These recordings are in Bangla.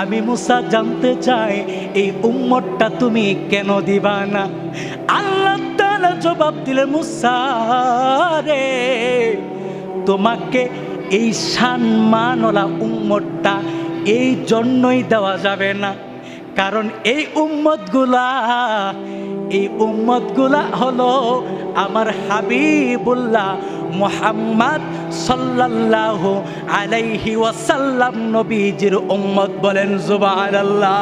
আমি মুসা জানতে চাই, এই উম্মতটা তুমি কেন দিবা না? আল্লাহ জবাব দিলে, মুসা রে, তোমাকে এই সম্মানওয়ালা উম্মতটা এই জন্যই দেওয়া যাবে না। কারণ এই উম্মতগুলা এই উম্মতগুলা হলো আমার হাবিবুল্লাহ মোহাম্মদ সাল্লাল্লাহু আলাইহি ওয়াসাল্লাম নবীজির উম্মত বলেন সুবহানাল্লাহ।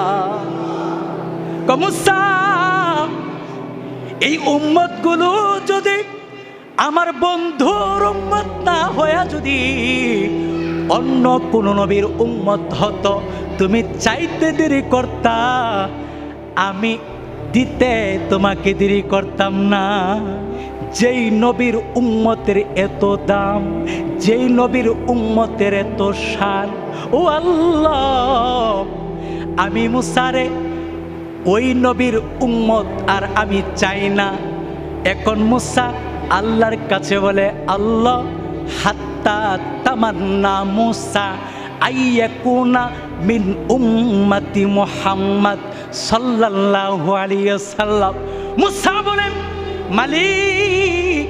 কমুসা এই উম্মতগুলো যদি আমার বন্ধুর উম্মত না হয়ে যদি অন্য কোন নবীর উম্মত হতো তুমি চাইতে দেরি করতা, আমি দিতে তোমাকে দেরি করতাম না। যেই নবীর উম্মতের এত দাম, যেই নবীর উম্মতের এত সার, ও আল্লাহ, আমি মুসারে ওই নবীর উম্মত আর আমি চাই না। এখন মুসা আল্লাহর কাছে বলে, আল্লাহ, হাত্তা তামান্না মুসা আইয়াকুনা মিন উম্মতি মুহাম্মদ সাল্লাল্লাহু আলাইহি সাল্লাম মুসা বলেন, মালিক,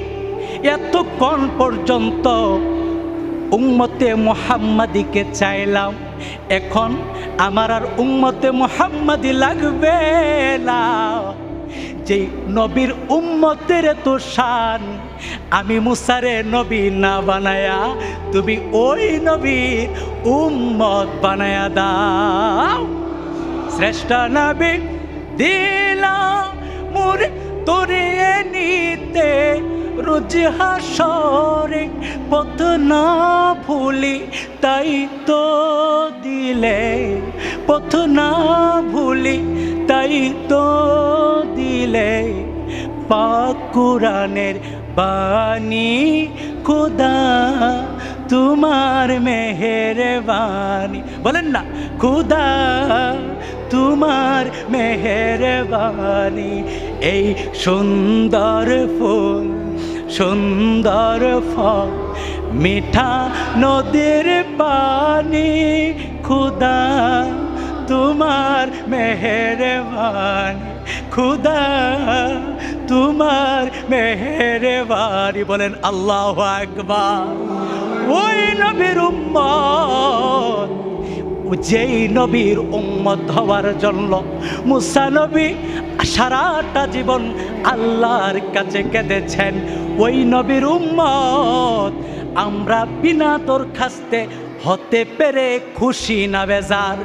এতক্ষণ পর্যন্ত উম্মতে মোহাম্মদীকে চাইলাম, এখন আমার আর উম্মতে মোহাম্মদী লাগবে না। যে নবীর উম্মতের তো শান আমি মুসারে নবী না বানায়া, তুমি ওই নবীর উম্মত বানায়া দাও। শ্রেষ্ঠ নবী দিলাম মোরে তোরে নিতে, রোজ হাসরে পথ না ভুলি তাই তো দিলে, পথ না ভুলি তাই তো দিলে পাক কুরানের বাণী, খোদা তোমার মেহের বাণী বলেন না, খুদা তোমার মেহের বাণী এই সুন্দর ফুল, সুন্দর ফল মিঠা নদীর পানি, খুদা তোমার মেহের বাণী খুদা তোমার মেহের বাড়ি বলেন আল্লাহ আকবার। ওই নবীর উম্মত যেই নবীর উম্মত হওয়ার জন্য মুসা নবী সারাটা জীবন আল্লাহর কাছে কেঁদেছেন। ওই নবীর উম্মত, আমরা বিনা দরখাস্তে হতে পেরে খুশি না বেজার।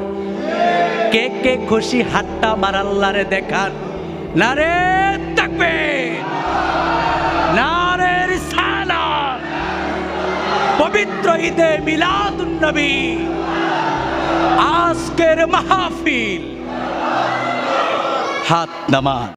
কে কে খুশি হাতটা আমার আল্লাহরে দেখান। না রে! থাকবে। পবিত্র ঈদে মিলাদুন নবী। আজকের মাহফিল। হাত নামান